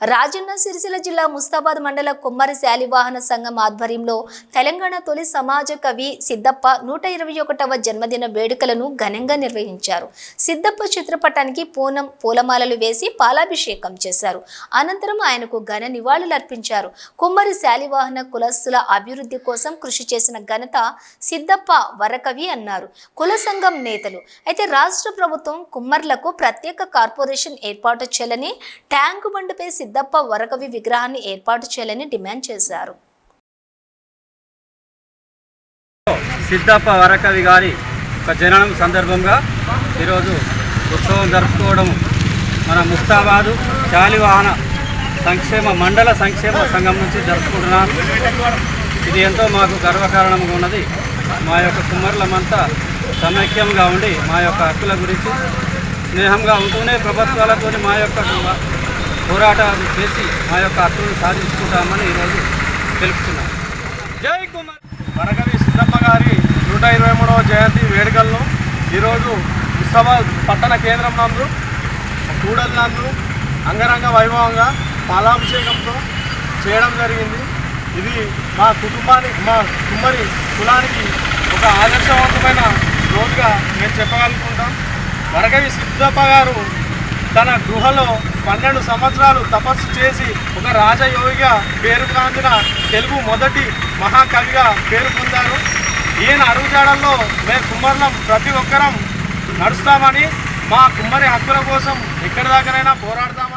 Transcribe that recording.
రాజన్న సిరిసిల్ల జిల్లా ముస్తాబాద్ మండల కుమ్మరి శాలివాహన సంఘం ఆధ్వర్యంలో తెలంగాణ తొలి సమాజ కవి సిద్దప్ప నూట ఇరవై ఒకటవ జన్మదిన వేడుకలను ఘనంగా నిర్వహించారు. సిద్దప్ప చిత్రపటానికి పూనం పూలమాలలు వేసి పాలాభిషేకం చేశారు. అనంతరం ఆయనకు ఘన నివాళులర్పించారు కుమ్మరి శాలివాహన కులస్తుల అభివృద్ధి కోసం కృషి చేసిన ఘనత సిద్దప్ప వరకవి అన్నారు. కుల సంఘం నేతలు అయితే రాష్ట్ర ప్రభుత్వం కుమ్మర్లకు ప్రత్యేక కార్పొరేషన్ ఏర్పాటు చేయాలని ట్యాంకు బండ్పై సిద్దప్ప వరకవి విగ్రహాన్ని ఏర్పాటు చేయాలని డిమాండ్ చేశారు. సిద్దప్ప వరకవి గారి ఒక జననం సందర్భంగా ఈరోజు ఉత్సవం జరుపుకోవడం మన ముస్తాబాదు శాలివాహన సంక్షేమ మండల సంక్షేమ సంఘం నుంచి జరుపుకుంటున్నాను. ఇది ఎంతో మాకు గర్వకారణంగా ఉన్నది. మా యొక్క కుమ్మరులమంతా సమైక్యంగా ఉండి మా యొక్క హక్కుల గురించి స్నేహంగా ఉంటూనే ప్రభుత్వాలతో మా యొక్క పోరాటాలు చేసి మా యొక్క హక్కులను సాధించుకుంటామని ఈరోజు తెలుపుతున్నాం. జై కుమార్. వరకవి సిద్ధమ్మ గారి నూట ఇరవై మూడవ జయంతి వేడుకలను ఈరోజు ఉత్సవాల్ పట్టణ కేంద్రం నందు కూడలి నందు అంగరంగ వైభవంగా పాలాభిషేకంతో చేయడం జరిగింది. ఇది మా కుటుంబానికి మా కుమ్మరి కులానికి ఒక ఆదర్శవంతమైన రోజుగా మేము చెప్పగలుగుకుంటాం. వరకవి సిద్ధప్ప గారు తన గృహలో పన్నెండు సంవత్సరాలు తపస్సు చేసి ఒక రాజయోగిగా పేరు పొందిన తెలుగు మొదటి మహాకవిగా పేరు పొందారు. ఈయన అరుగుజాడల్లో మేము కుమ్మరులం ప్రతి ఒక్కరం నడుస్తామని మా కుమ్మరి హక్కుల కోసం ఎక్కడి దాకానైనా పోరాడతాం